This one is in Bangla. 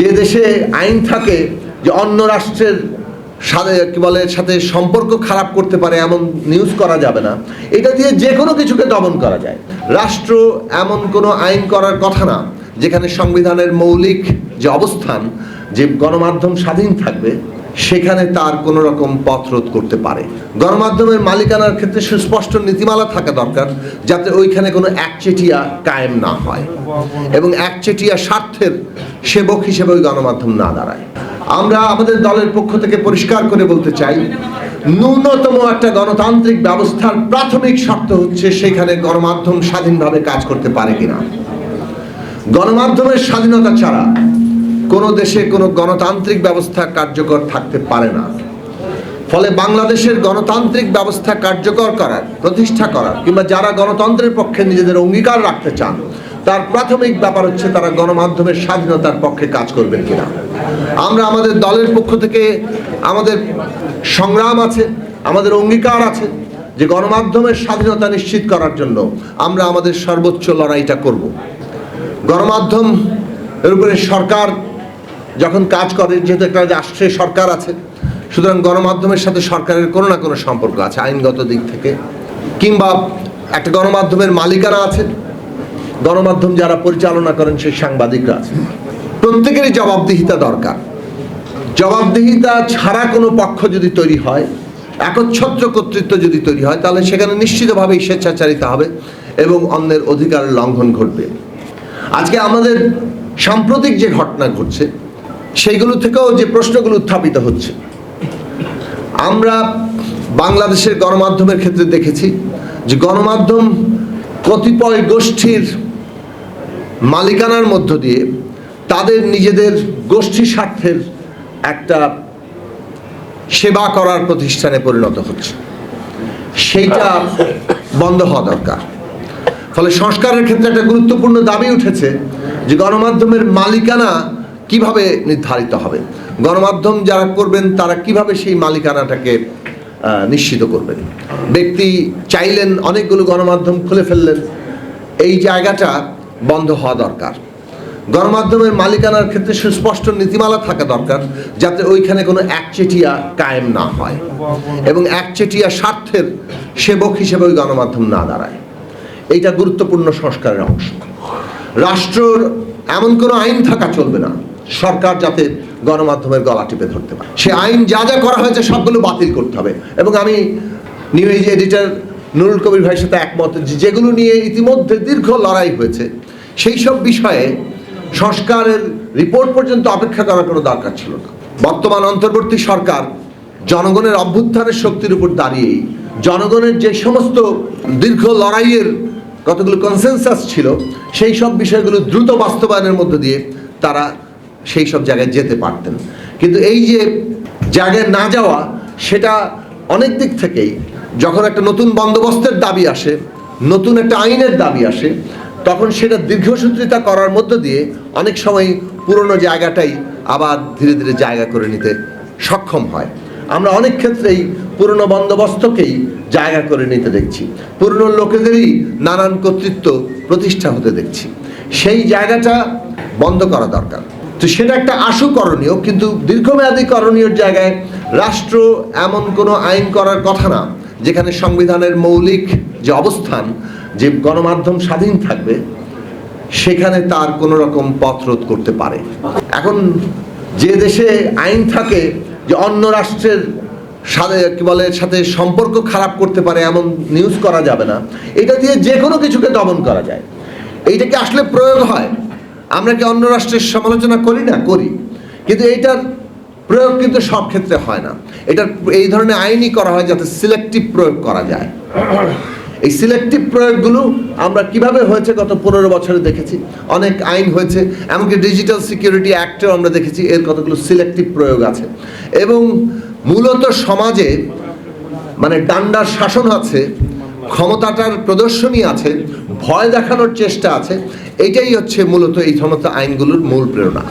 যে দেশে আইন থাকে যে অন্য রাষ্ট্রের সাথে, কি বলে, সাথে সম্পর্ক খারাপ করতে পারে, এমন নিউজ করা যাবে না। এটা দিয়ে যে কোনো কিছুকে দমন করা যায়। রাষ্ট্র এমন কোনো আইন করার কথা না, যেখানে সংবিধানের মৌলিক যে অবস্থান, যে গণমাধ্যম স্বাধীন থাকবে সেখানে তার কোনো রকম পথ রোধ করতে পারে। গণমাধ্যমের মালিকানার ক্ষেত্রে সুস্পষ্ট নীতিমালা থাকা দরকার, যাতে ওইখানে কোনো একচেটিয়া কায়েম না হয় এবং একচেটিয়া স্বার্থের সেবক হিসেবে ওই গণমাধ্যম না দাঁড়ায়। আমরা আমাদের দলের পক্ষ থেকে পরিষ্কার করে বলতে চাই, ন্যূনতম একটা গণতান্ত্রিক ব্যবস্থার প্রাথমিক শর্ত হচ্ছে সেখানে গণমাধ্যম স্বাধীনভাবে কাজ করতে পারে কিনা। গণমাধ্যমের স্বাধীনতা ছাড়া কোনো দেশে কোনো গণতান্ত্রিক ব্যবস্থা কার্যকর থাকতে পারে না। ফলে বাংলাদেশের গণতান্ত্রিক ব্যবস্থা কার্যকর করার, প্রতিষ্ঠা করার কিংবা যারা গণতন্ত্রের পক্ষে নিজেদের অঙ্গীকার রাখতে চান, তার প্রাথমিক ব্যাপার হচ্ছে তারা গণমাধ্যমের স্বাধীনতার পক্ষে কাজ করবেন কিনা। আমরা আমাদের দলের পক্ষ থেকে আমাদের সংগ্রাম আছে, আমাদের অঙ্গীকার আছে যে গণমাধ্যমের স্বাধীনতা নিশ্চিত করার জন্য আমরা আমাদের সর্বোচ্চ লড়াইটা করব। গণমাধ্যম এর উপরে সরকার যখন কাজ করে, যেহেতু একটা রাষ্ট্রের সরকার আছে, সুতরাং গণমাধ্যমের সাথে সরকারের কোনো না কোনো সম্পর্ক আছে, আইনগত দিক থেকে। কিংবা একটা গণমাধ্যমের মালিকানা আছে, গণমাধ্যম যারা পরিচালনা করেন সেই সাংবাদিকরা আছে। প্রত্যেকেরই জবাবদিহিতা দরকার। জবাবদিহিতা ছাড়া কোনো পক্ষ যদি তৈরি হয়, একচ্ছত্র কর্তৃত্ব যদি তৈরি হয়, তাহলে সেখানে নিশ্চিতভাবেই স্বেচ্ছাচারিতা হবে এবং অন্যের অধিকার লঙ্ঘন ঘটবে। আজকে আমাদের সাম্প্রতিক যে ঘটনা ঘটছে সেইগুলো থেকেও যে প্রশ্নগুলো উত্থাপিত হচ্ছে। আমরা বাংলাদেশের গণমাধ্যমের ক্ষেত্রে দেখেছি যে গণমাধ্যম কতিপয় গোষ্ঠীর মালিকানার মধ্য দিয়ে তাদের নিজেদের গোষ্ঠী স্বার্থের একটা সেবা করার প্রতিষ্ঠানে পরিণত হচ্ছে। সেইটা বন্ধ হওয়া দরকার। ফলে সংস্কারের ক্ষেত্রে একটা গুরুত্বপূর্ণ দাবি উঠেছে যে গণমাধ্যমের মালিকানা কীভাবে নির্ধারিত হবে? গণমাধ্যম যারা করবেন, তারা কীভাবে সেই মালিকানাটাকে নিশ্চিত করবেন? ব্যক্তি চাইলেন অনেকগুলো গণমাধ্যম খুলে ফেললেন। এই জায়গাটা বন্ধ হওয়া দরকার। গণমাধ্যমের মালিকানার ক্ষেত্রে সুস্পষ্ট নীতিমালা থাকা দরকার, যাতে ওইখানে কোনো একচেটিয়া কায়েম না হয় এবং একচেটিয়া স্বার্থের সেবক হিসেবে ওই গণমাধ্যম না দাঁড়ায়। এইটা গুরুত্বপূর্ণ সংস্কারের অংশ। রাষ্ট্রর এমন কোনো আইন থাকা চলবে না। সরকার যাতে গণমাধ্যমের গলা টিপে ধরতে পারে। সে আইন যা যা করা হয়েছে সবগুলো বাতিল করতে হবে। এবং আমি নিউজ এডিটর নুরুল কবির ভাইয়ের সাথে একমত যেগুলো নিয়ে ইতিমধ্যে দীর্ঘ লড়াই হয়েছে, সেই সব বিষয়ে সংস্কারের রিপোর্ট পর্যন্ত অপেক্ষা করার কোনো দরকার ছিল না। বর্তমান অন্তর্বর্তী সরকার জনগণের অভ্যুত্থানের শক্তির উপর দাঁড়িয়েই জনগণের যে সমস্ত দীর্ঘ লড়াইয়ের কতগুলো কনসেনসাস ছিল, সেই সব বিষয়গুলো দ্রুত বাস্তবায়নের মধ্য দিয়ে তারা সেই সব জায়গায় যেতে পারতেন। কিন্তু এই যে জায়গায় না যাওয়া, সেটা অনেক দিক থেকেই যখন একটা নতুন বন্দোবস্তের দাবি আসে, নতুন একটা আইনের দাবি আসে, তখন সেটা দীর্ঘসূত্রিতা করার মধ্য দিয়ে অনেক সময় পুরনো জায়গাটাই আবার ধীরে ধীরে জায়গা করে নিতে সক্ষম হয়। আমরা অনেক ক্ষেত্রেই পুরনো বন্দোবস্তকেই জায়গা করে নিতে দেখছি। পুরনো লোকেদেরই নানান কর্তৃত্ব প্রতিষ্ঠা হতে দেখছি। সেই জায়গাটা বন্ধ করা দরকার। তো সেটা একটা আশু করণীয়, কিন্তু দীর্ঘমেয়াদী করণীয় জায়গায় রাষ্ট্র এমন কোনো আইন করার কথা না, যেখানে সংবিধানের মৌলিক যে অবস্থান, যে গণমাধ্যম স্বাধীন থাকবে, সেখানে তার কোনো রকম পথ রোধ করতে পারে। এখন যে দেশে আইন থাকে, যে অন্য রাষ্ট্রের সাথে, কি বলে, সাথে সম্পর্ক খারাপ করতে পারে, এমন নিউজ করা যাবে না, এটা দিয়ে যে কোনো কিছুকে দমন করা যায়। এইটাকে আসলে প্রয়োগ হয়? আমরা কি অন্য রাষ্ট্রের সমালোচনা করি না? করি। কিন্তু এইটার প্রয়োগ কিন্তু সব ক্ষেত্রে হয় না। এটার এই ধরনের আইনই করা হয় যাতে সিলেক্টিভ প্রয়োগ করা যায়। এই সিলেক্টিভ প্রয়োগগুলো আমরা কীভাবে হয়েছে গত পনেরো বছরে দেখেছি? অনেক আইন হয়েছে, এমনকি ডিজিটাল সিকিউরিটি অ্যাক্টেও আমরা দেখেছি, এর কতগুলো সিলেক্টিভ প্রয়োগ আছে। এবং মূলত সমাজে মানে ডান্ডার শাসন আছে, ক্ষমতাটার প্রদর্শনী আছে, ভয় দেখানোর চেষ্টা আছে এইটাই হচ্ছে মূলত এই সমস্ত আইনগুলোর মূল প্রেরণা।